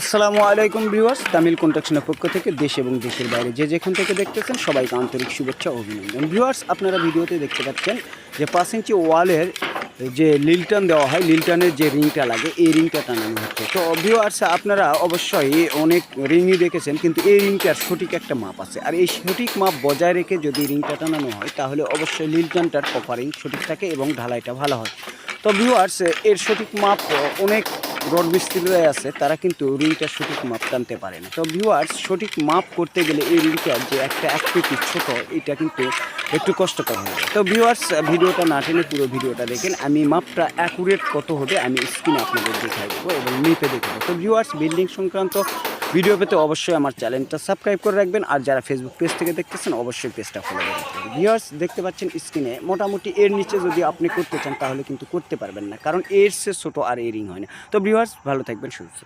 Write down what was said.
আসসালামু আলাইকুম ভিউয়ার্স, তামিল কন্ট্রাকশনের পক্ষ থেকে দেশ এবং দেশের বাইরে যে যেখান থেকে দেখতেছেন সবাইকে আন্তরিক শুভেচ্ছা অভিনন্দন। ভিউয়ার্স, আপনারা ভিডিওতে দেখতে পাচ্ছেন যে পাঁচ ইঞ্চি ওয়ালের যে লিলটন দেওয়া হয়, লিলটনের যে রিংটা লাগে, এই রিংটা টানানো হচ্ছে। তো ভিউয়ার্স, আপনারা অবশ্যই অনেক রিংই দেখেছেন, কিন্তু এই রিংটার সঠিক একটা মাপ আছে। আর এই সঠিক মাপ বজায় রেখে যদি রিংটা টানানো হয়, তাহলে অবশ্যই লিলটনটার কপারিং সঠিক থাকে এবং ঢালাইটা ভালো হয়। তো ভিউয়ার্স, এর সঠিক মাপ অনেক রড মিস্ত্রিরা আছে, তারা কিন্তু রিংটা সঠিক মাপ টানতে পারে না। তো ভিউয়ার্স সঠিক মাপ করতে গেলে এই রুইটার যে একটা আকৃতি ছোট, এটা কিন্তু একটু কষ্টকর হবে। তো ভিউয়ার্স ভিডিওটা না টেনে পুরো ভিডিওটা দেখেন, আমি মাপটা অ্যাকুরেট কত হবে, আমি স্ক্রিনে আপনাদের দেখাই দেবো এবং মেপে দেখাবো তো ভিউয়ার্স বিল্ডিং সংক্রান্ত ভিডিও পেতে অবশ্যই আমার চ্যানেলটা সাবস্ক্রাইব করে রাখবেন। আর যারা ফেসবুক পেজ থেকে দেখতেছেন, অবশ্যই পেজটা ফলো করে ভিউয়ার্স দেখতে পাচ্ছেন স্ক্রিনে মোটামুটি এর নিচে যদি আপনি করতে চান, তাহলে কিন্তু করতে পারবেন না, কারণ এর সে ছোটো আর এরিং হয় না। তো ভিউয়ার্স ভালো থাকবেন, সুস্থ